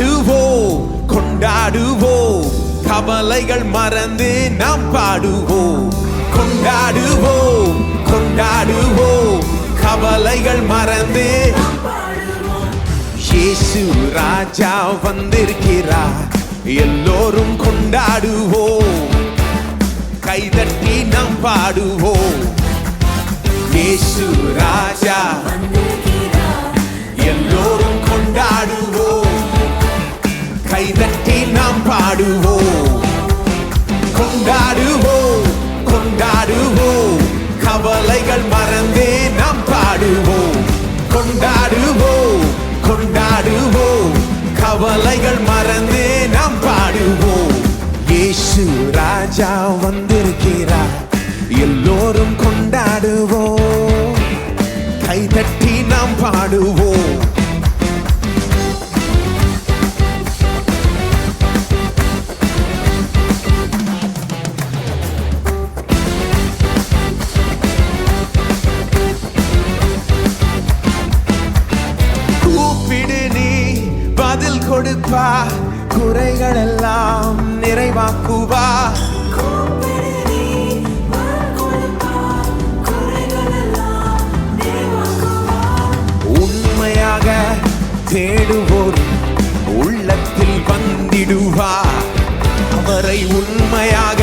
கொண்டாடுவோம் கொண்டாடுவோம் கவலைகள் மறந்து நாம் பாடுவோம் கொண்டாடுவோம் கொண்டாடுவோம் கவலைகள் மறந்து இயேசு ராஜா வந்திருக்கிறார் எல்லோரும் கொண்டாடுவோம் கைதட்டி நாம் பாடுவோம் இயேசு ராஜா மறந்து பதில் குறைகள் எல்லாம் நிறைவாக்குவா? உண்மையாக தேடுவோர் உள்ளத்தில் வந்திடுவா? அவரை உண்மையாக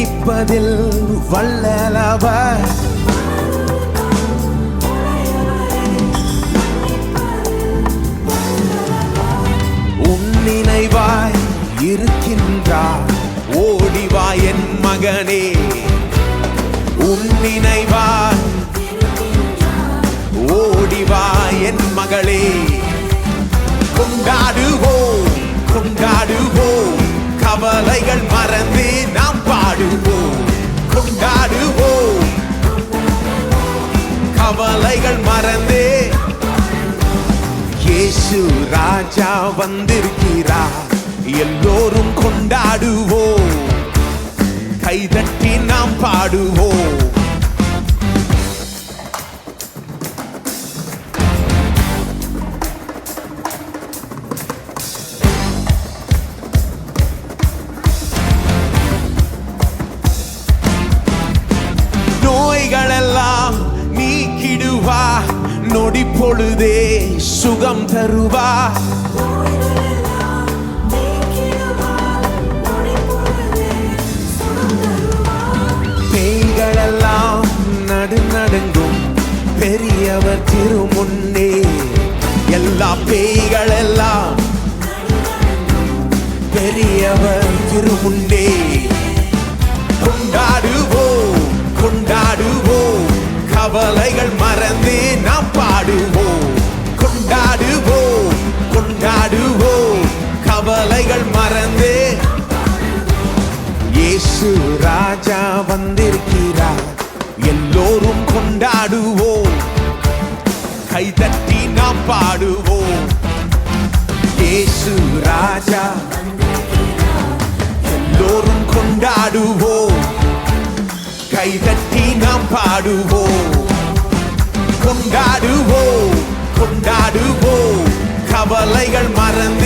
மன்னிப்பதில் வல்லலவர் உன் நினைவாய் இருக்கின்றார். ஓடிவா என் மகனே. உன் நினைவாய் ஓடிவா என் மகளே. கொண்டாடுவோம் கொண்டாடுவோம். கவலைகள் மறந்து நாம் பாடுவோம் கொண்டாடுவோம். கவலைகள் மறந்து. இயேசு ராஜா வந்திருக்கிறா எல்லோரும் கொண்டாடுவோம். கைதட்டி நாம் பாடுவோம். நொடி பொழுதே சுகம் தருவா பேய்களெல்லாம் நடு பெரியவர் திருமுன்னே. எல்லா பேய்களெல்லாம் பெரியவர் திருமுன்னே. கொண்டாடுவோம் கொண்டாடுவோம் கவலைகள் மறந்து பாடுவோம். கொண்டாடுவோம். கொண்டாடுவோம். கவலைகள் மறந்து. இயேசு ராஜா வந்திருக்கிறார். எல்லோரும் கொண்டாடுவோம். கைதட்டி நாம் பாடுவோம். இயேசு ராஜா எல்லோரும் கொண்டாடுவோம். கைதட்டி நாம் பாடுவோம். கொண்டாடுவோம் கொண்டாடுவோம். கவலைகள் மறந்து